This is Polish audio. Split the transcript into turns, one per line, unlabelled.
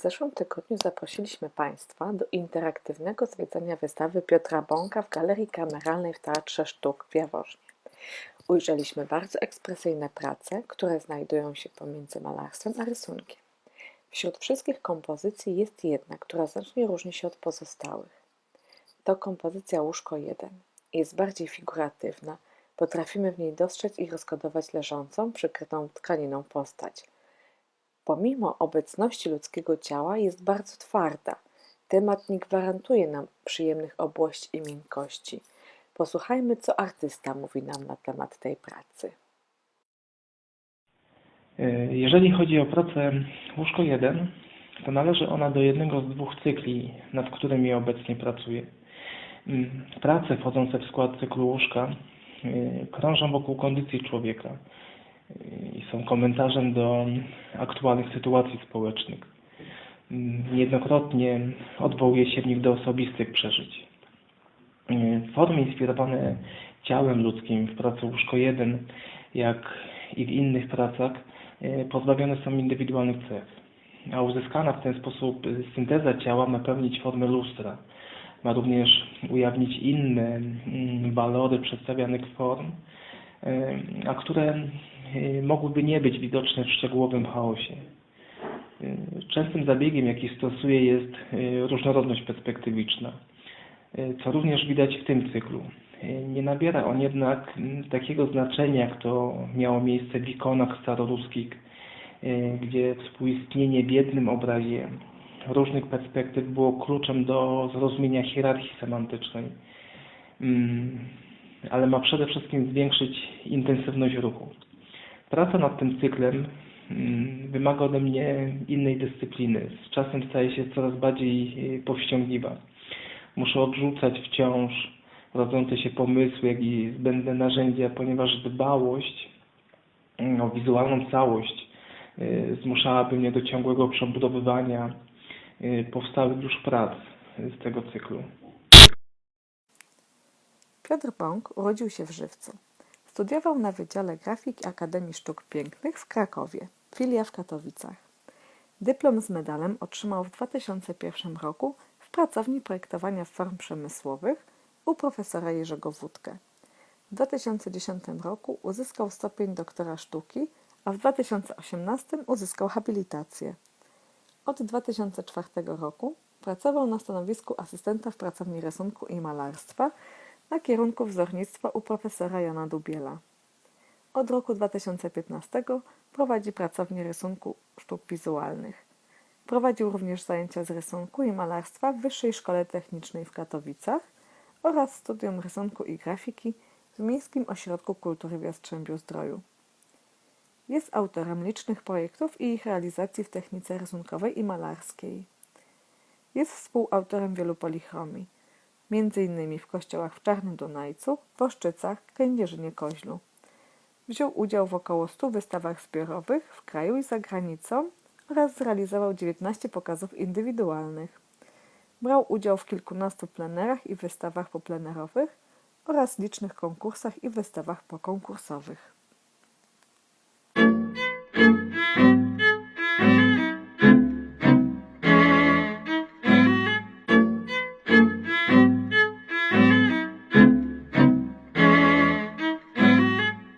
zeszłym tygodniu zaprosiliśmy Państwa do interaktywnego zwiedzania wystawy Piotra Bąka w Galerii Kameralnej w Teatrze Sztuk w Jaworznie. Ujrzeliśmy bardzo ekspresyjne prace, które znajdują się pomiędzy malarstwem a rysunkiem. Wśród wszystkich kompozycji jest jedna, która znacznie różni się od pozostałych. To kompozycja Łóżko 1. Jest bardziej figuratywna, potrafimy w niej dostrzec i rozkodować leżącą, przykrytą tkaniną postać. Pomimo obecności ludzkiego ciała jest bardzo twarda. Temat nie gwarantuje nam przyjemnych obłości i miękkości. Posłuchajmy, co artysta mówi nam na temat tej pracy.
E, Jeżeli chodzi o pracę Łóżko 1, to należy ona do jednego z dwóch cykli, nad którymi obecnie pracuję. Mm, Prace wchodzące w skład cyklu Łóżka e, krążą wokół kondycji człowieka i są komentarzem do aktualnych sytuacji społecznych. Niejednokrotnie odwołuje się w nich do osobistych przeżyć. Formy inspirowane ciałem ludzkim w pracy Łóżko 1, jak i w innych pracach, e, pozbawione są indywidualnych cech, a uzyskana w ten sposób synteza ciała ma pełnić formę lustra. Ma również ujawnić inne mm, walory przedstawianych form, e, a które mogłyby nie być widoczne w szczegółowym chaosie. E, Częstym zabiegiem, jaki stosuję, jest e, różnorodność perspektywiczna co również widać w tym cyklu. Nie nabiera on jednak takiego znaczenia, jak to miało miejsce w ikonach staroruskich, gdzie współistnienie w jednym obrazie różnych perspektyw było kluczem do zrozumienia hierarchii semantycznej, Mm, ale ma przede wszystkim zwiększyć intensywność ruchu. Praca nad tym cyklem mm, wymaga ode mnie innej dyscypliny. Z czasem staje się coraz bardziej e, powściągliwa. Muszę odrzucać wciąż rodzące się pomysły, jak i zbędne narzędzia, ponieważ dbałość mm, o wizualną całość y, zmuszałaby mnie do ciągłego przebudowywania y, powstałych już prac z tego cyklu.
Piotr Bąk urodził się w Żywcu. Studiował na Wydziale Grafiki Akademii Sztuk Pięknych w Krakowie, filia w Katowicach. Dyplom z medalem otrzymał w 2001 roku w pracowni projektowania form przemysłowych u profesora Jerzego Wódkę. W 2010 roku uzyskał stopień doktora sztuki, a w 2018 uzyskał habilitację. Od 2004 roku pracował na stanowisku asystenta w pracowni rysunku i malarstwa na kierunku wzornictwa u profesora Jana Dubiela. Od roku 2015 prowadzi pracownię rysunku sztuk wizualnych. Prowadził również zajęcia z rysunku i malarstwa w Wyższej Szkole Technicznej w Katowicach oraz studium rysunku i grafiki w Miejskim Ośrodku Kultury w Jastrzębiu-Zdroju. Jest autorem licznych projektów i ich realizacji w technice rysunkowej i malarskiej. Jest współautorem wielu polichromii, m.in. w kościołach w Czarnym Dunajcu, Woszczycach, Kędzierzynie-Koźlu. Wziął udział w około 100 wystawach zbiorowych w kraju i za granicą oraz zrealizował 19 pokazów indywidualnych. Brał udział w kilkunastu plenerach i wystawach poplenerowych oraz licznych konkursach i wystawach pokonkursowych.